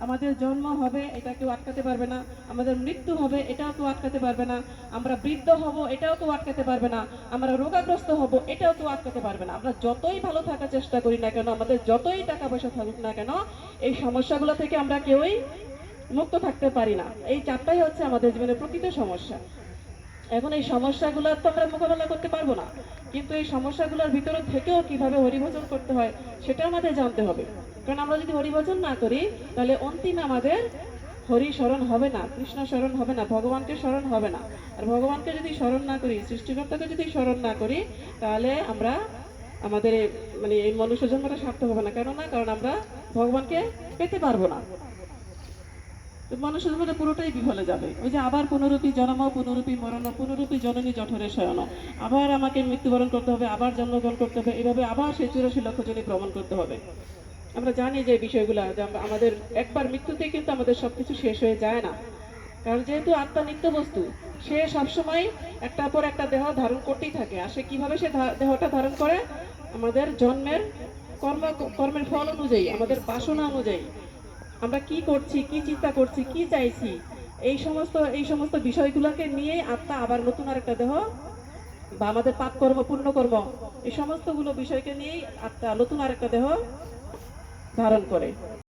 আমাদের জন্ম হবে, এটা কেউ আটকাতে পারবে না। আমাদের মৃত্যু হবে, এটাও কেউ আটকাতে পারবে না। আমরা বৃদ্ধ হব, এটাও কেউ আটকাতে পারবে না। আমরা রোগাগ্রস্ত হব, এটাও কেউ আটকাতে পারবে না। আমরা যতই ভালো থাকার চেষ্টা করি না কেন, আমাদের যতই টাকা পয়সা থাকুক না কেন, এই সমস্যাগুলো থেকে আমরা কেউই মুক্ত থাকতে পারি না। এই চারটাই হচ্ছে আমাদের জীবনের প্রকৃত সমস্যা। এখন এই সমস্যাগুলো তো আমরা মোকাবেলা করতে পারব না। কিন্তু এই সমস্যাগুলোর ভিতরে থেকেও কীভাবে হরিভজন করতে হয় সেটা আমাদের জানতে হবে। কারণ আমরা যদি হরিভজন না করি, তাহলে অন্তিমে আমাদের হরি স্মরণ হবে না, কৃষ্ণ স্মরণ হবে না, ভগবানকে স্মরণ হবে না। আর ভগবানকে যদি স্মরণ না করি, সৃষ্টিকর্তাকে যদি স্মরণ না করি, তাহলে আমরা আমাদের মানে এই মনুষ্য জন্মটা সার্থক হবে না। কেননা, কারণ আমরা ভগবানকে পেতে পারব না। তো মানুষের জীবনে পুরোটাই বিফলে যাবে। ওই যে আবার পুনরূপী জন্ম, পুনরূপী মরণ, পুনরূপী জননী জঠরে শয়ন। আবার আমাকে মৃত্যুবরণ করতে হবে, আবার জন্মগ্রহণ করতে হবে, এভাবে আবার সেই চুরাশি লক্ষ জনী ভ্রমণ করতে হবে। আমরা জানি যে বিষয়গুলো আমাদের একবার মৃত্যুতে কিন্তু আমাদের সবকিছু শেষ হয়ে যায় না। কারণ যেহেতু আত্মা নিত্য বস্তু, সে সবসময় একটা পর একটা দেহ ধারণ করতেই থাকে। আর সে কীভাবে সে দেহটা ধারণ করে? আমাদের জন্মের কর্ম কর্মের ফল অনুযায়ী, আমাদের বাসনা অনুযায়ী। আমরা কি করছি, কি চিন্তা করছি, কি চাইছি, এই সমস্ত এই সমস্ত বিষয়গুলোকে নিয়ে আত্মা আবার নতুন আরেকটা দেহ বা আমাদের পাপ কর্ম পুণ্য কর্ম এই সমস্তগুলো বিষয়কে নিয়েই আত্মা নতুন আরেকটা দেহ ধারণ করে।